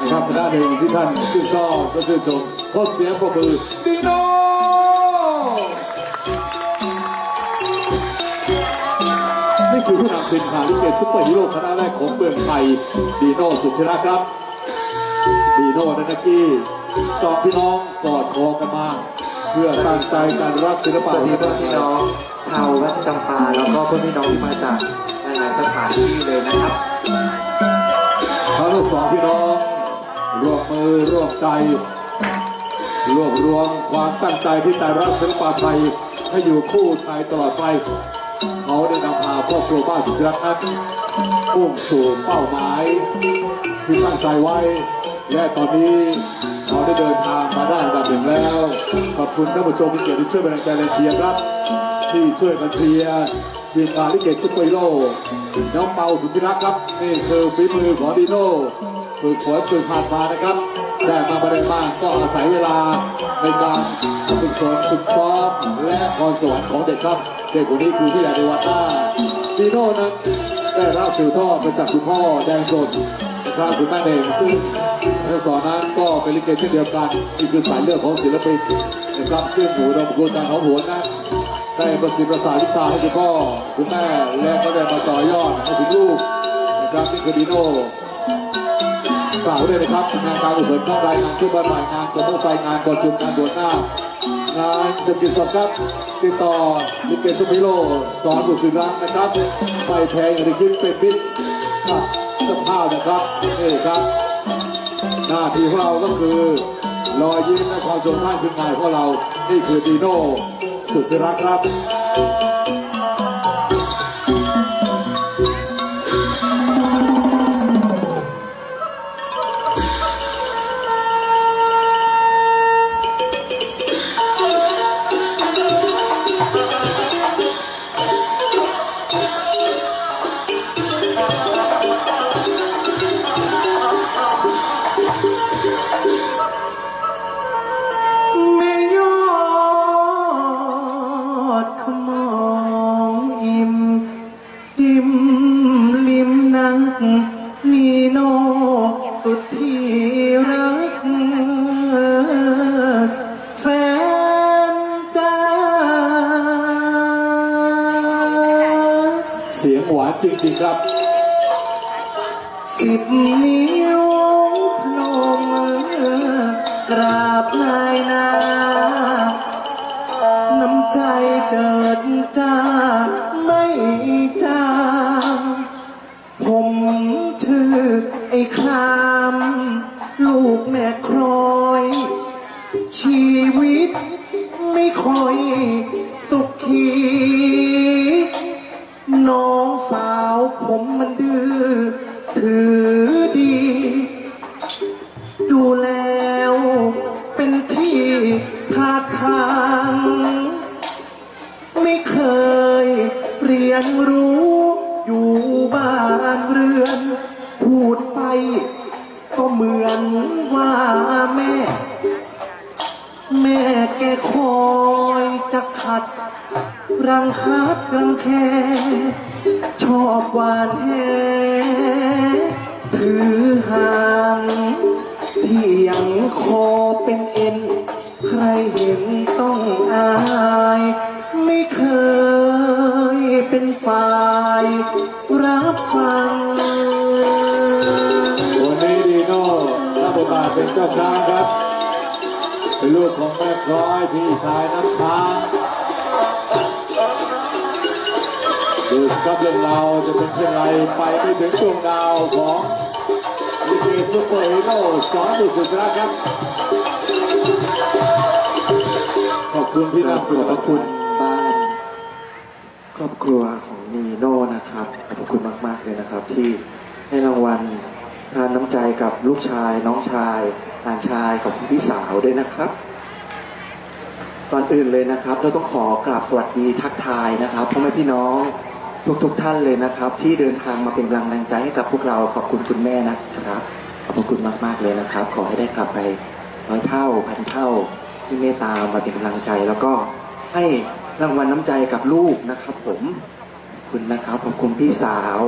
นะครับคณะหนึ่งที่ท่านชื่นชอบก็ชื่นชมขอเสียงปรบมือดีโน่นี่คือผู้นำทีมข่าวลิเกซุปเปอร์ฮีโร่คณะแรกของเมืองไทยดีโน่สุธิรักครับดีโน่นันกี้สองพี่น้องกอดคอกันมาเพื่อตั้งใจการรักศิลปะดีที่เพื่อนพี่น้องชาววัดจำปาแล้วก็เพื่อนพี่น้องที่มาจากหลายๆสถานที่เลยนะครับ ทั้งสองพี่น้องร่วมมือร่วมใจรวบรวมความตั้งใจที่จะรักศิลปะไทยให้อยู่คู่ไทยตลอดไป เขาได้นำพาครอบครัวบ้านสุดรักนั้นมุ่งสู่เป้าหมาย ที่ตั้งใจไว้ และตอนนี้เขาได้เดินทางมาได้อันดับหนึ่งแล้ว ขอบคุณท่านผู้ชมที่เกียรติช่วยเป็นกำลังใจและเชียร์ครับ ที่ช่วยกันเชียร์ ทีมงานลิเกซุปเปอร์โรน้องเปาสุธิรักครับ นี่คือฝีมือของดีโน่ฝึกฝนฝึกผ่านมานะครับ ได้มาบริมาก็อาศัยเวลาในการฝึกฝนฝึกซ้อมและพรสวรรค์ของเด็กครับ เด็กคนนี้คือผู้ใหญ่ในวัดท่าดีโน่นั้นได้รับสืบทอดมาจากคุณพ่อแดงสดนะครับคุณแม่เองซึ่งทั้งสองนั้นก็เป็นลิเกเช่นเดียวกันนี่คือสายเลือดของศิลปินนะครับซึ่งหูดมกุลการของหัวนั้น ได้ประสิทธิ์ประสานวิชาให้คุณพ่อคุณแม่และก็ได้มาต่อยอดให้ถึงลูกนะครับนี่คือดีโน่กล่าวด้วยนะครับงานการกุศลข้างรายงานช่วยบรรยายงานกรมรถไฟงานบอลจุดงานบวชหน้างานจะกิจสมครับติดต่อลิเกสุพิโลสอนบุตรศิรักนะครับไปแพงอย่างที่คิดเป็นมิตรกับเจ้าภาพนะครับนี่ครับหน้าที่ของเราก็คือรอยยิ้มและความสมท่านคืองานของเรานี่คือดีโน่ สุดที่รักครับ เสียงหวานจริงๆครับ สิบนิ้วพนมกราบนายนา น้ำใจเกิด ผมมันดื้อถือดี ดูแล้วเป็นที่ทาทาง ไม่เคยเรียนรู้อยู่บ้านเรือน พูดไปก็เหมือนว่าแม่ แม่แกคอยจะขัด รังคัดรังแคชอบหวานแหถือหางเที่ยงคอเป็นเอ็น ใครเห็นต้องอาย ไม่เคยเป็นฝ่ายรับฟังวันนี้ดีโน่รับบทบาทเป็นเจ้าช้างครับ เป็นลูกของแม่คล้อยพี่ชายน้ำค้าง ดูสิครับเรื่องเราวจะเป็นเช่นไรไปไม่ถึงดวงดาวของลิเกซุปเปอร์ฮีโร่สอนดุสุดรักครับ ขอบคุณพี่นักขอบพระคุณบ้านครอบครัวของนีโน่นะครับขอบคุณมาก ๆ เลยนะครับ ที่ให้รางวัลทานน้ำใจกับลูกชายน้องชายหลานชายของคุณพี่สาวด้วยนะครับ ก่อนอื่นเลยนะครับ เราต้องขอกราบสวัสดีทักทายนะครับพ่อแม่พี่น้องทุกๆทท่านเลยนะครับ ที่เดินทางมาเป็นกำลังใจให้กับพวกเราขอบคุณคุณแม่นะครับขอบคุณมากๆเลยนะครับ ขอให้ได้กลับไปร้อยเท่าพันเท่าที่เมตตามาเป็นกำลังใจ แล้วก็ให้รางวัลน้ำใจกับลูกนะครับ ผมคุณนะครับขอบคุณพี่สาว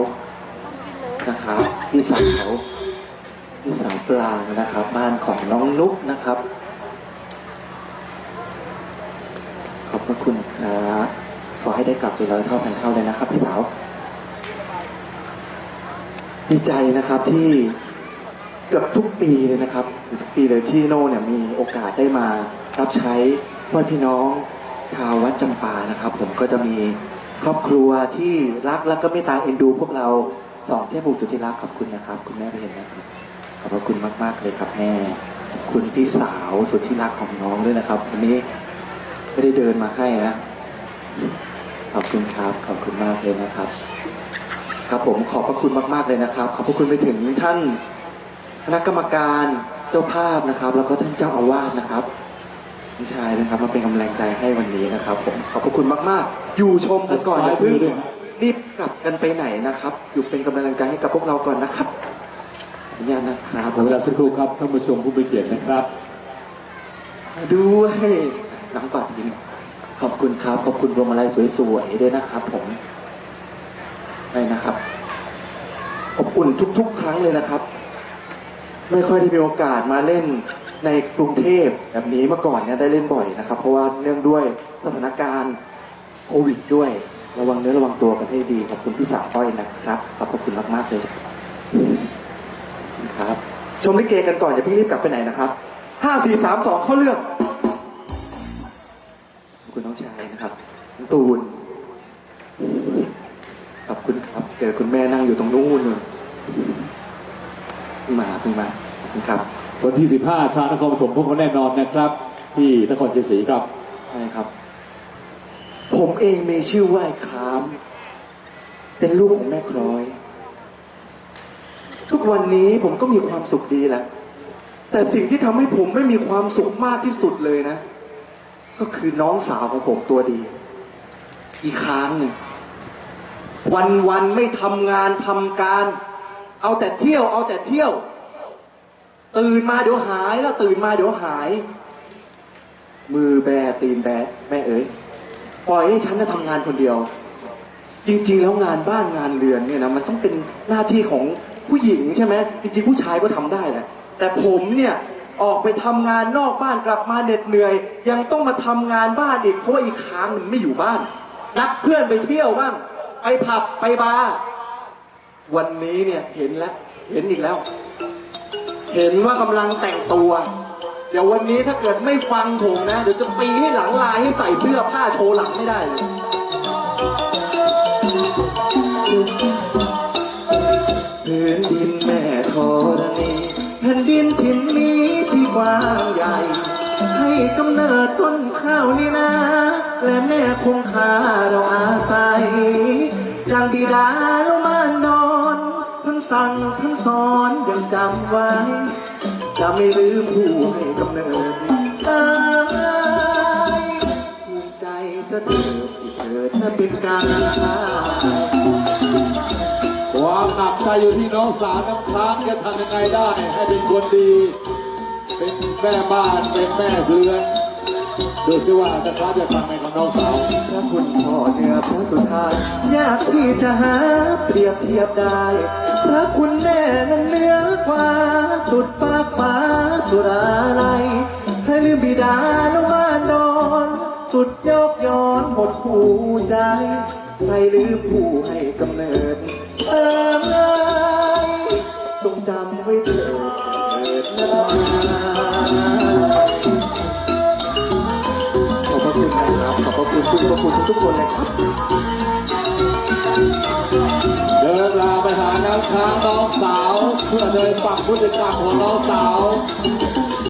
นะครับพี่สาวพี่สาวปลางนะครับ บ้านของน้องนุ๊กนะครับ ขอบพ ระคุณครับขอให้ได้กลับไปร้อยเท่าพันเท่าเลยนะครับพี่สาวดีใจนะครับที่เกือบทุกปีเลยนะครับทุกปีเลยที่โน่เนี่ยมีโอกาสได้มารับใช้พ่อพี่น้องชาววัดจำปานะครับ ผมก็จะมีครอบครัวที่รักและก็เมตตาเอ็นดู พวกเราสองเทพบุตรสุดที่รักขอบคุณนะครับ คุณแม่เพนนะครับขอบพระคุณมาก ๆ เลยครับแม่คุณพี่สาวสุดที่รักของน้องด้วยนะครับวันนี้ ไม่ได้เดินมาให้นะ ขอบคุณครับ ขอบคุณมากเลยนะครับ ครับผมขอบพระคุณมากๆเลยนะครับ ขอบพระคุณไปถึงท่านคณะกรรมการเจ้าภาพนะครับ แล้วก็ท่านเจ้าอาวาสนะครับคุณชายนะครับ มาเป็นกำลังใจให้วันนี้นะครับ ผมขอบพระคุณมากๆ อยู่ชมกันก่อนอย่าเพิ่งรีบกลับกันไปไหนนะครับ อยู่เป็นกำลังใจให้กับพวกเราก่อนนะครับขออนุญาตนะครับขอเวลาสักครู่ครับท่านผู้ชมผู้มีเกียรตินะครับ ด้วย น้ำปัดยิงขอบคุณครับ ขอบคุณพวงมาลัยสวยๆด้วยนะครับ ผมได้นะครับอบอุ่นทุก ๆ ครั้งเลยนะครับ ไม่ค่อยได้มีโอกาสมาเล่นในกรุงเทพแบบนี้เมื่อก่อนเนี่ยได้เล่นบ่อยนะครับ เพราะว่าเนื่องด้วยสถานการณ์โควิดด้วย ระวังเนื้อระวังตัวกันให้ดีขอบคุณพี่สาวต้อยนะครับขอบคุณมากๆเลยขอบคุณครับ ชมลิเกกันก่อนอย่าเพิ่งรีบกลับไปไหนนะครับห้าสี่สามสองเข้าเรื่อง ตูน ขอบคุณครับ เดี๋ยวคุณแม่นั่งอยู่ตรงนู้นนู่นเพิ่งมาเพิ่งมาขอบคุณครับ วันที่ 15 ชาวนครปฐมพวกเขาแน่นอนนะครับ ที่นครเชียงศรีครับใช่ครับ ผมเองมีชื่อว่าไอ้คาม เป็นลูกของแม่คล้อย ทุกวันนี้ผมก็มีความสุขดีแหละ แต่สิ่งที่ทำให้ผมไม่มีความสุขมากที่สุดเลยนะ ก็คือน้องสาวของผมตัวดี อีกครั้งหนึ่งวันวันไม่ทำงานทำการ เอาแต่เที่ยว เอาแต่เที่ยว ตื่นมาเดี๋ยวหายแล้วตื่นมาเดี๋ยวหาย มือแบตีนแบแม่เอ๋ยปล่อยให้ฉันจะทำงานคนเดียว จริง ๆ แล้วงานบ้านงานเรือนเนี่ยนะมันต้องเป็นหน้าที่ของผู้หญิงใช่ไหมจริงๆผู้ชายก็ทำได้แหละแต่ผมเนี่ยออกไปทำงานนอกบ้านกลับมาเหน็ดเหนื่อย ยังต้องมาทำงานบ้านอีกเพราะว่าอีกครั้งมันไม่อยู่บ้าน นัดเพื่อนไปเที่ยวบ้าง ไปผับไปบาร์วันนี้เนี่ยเห็นแล้วเห็นอีกแล้ว เห็นว่ากำลังแต่งตัว เดี๋ยววันนี้ถ้าเกิดไม่ฟังผมนะ เดี๋ยวจะตีให้หลังลายให้ใส่เสื้อผ้าโชว์หลังไม่ได้เลยพื้นดินแม่ธรณีแผ่นดินถิ่นนี้ที่กว้างใหญ่ ให้กำเนิดต้นข้าวนี่นะ และแม่คงคาเราอาศัยอย่างบิดาแล้วมานอน ทั้งสั่งทั้งสอนยังจำไว้ จะไม่ลืมผู้ให้กำเนิดเอ้ยภูมิใจเสถิดที่เกิดมาเป็นการความหนักใจอยู่ที่น้องสาวน้ำค้างจะทำยังไงได้ ให้เป็นคนดี เป็นแม่บ้านเป็นแม่เสือน ดูสิว่าน้ำค้างจะทำยังไงกับน้องสาวพระคุณพ่อเหนือพระสุธายากที่จะหาเปรียบเทียบได้พระคุณแม่นั้นเหนือกว่า สุดฟากฟ้าสุราลัยใครลืมบิดาลงมานอน สุดยกย้อนหมดหูใจ ใครลืมผู้ให้กำเนิดเออเอ้ยจงจำไว้เถิดเถิดนะ ขอบคุณคุณพระคุณทุกคนเลยครับ เดินลาไปหาน้ำค้างน้องสาว เพื่อเดินปักพฤติกรรมของน้องสาว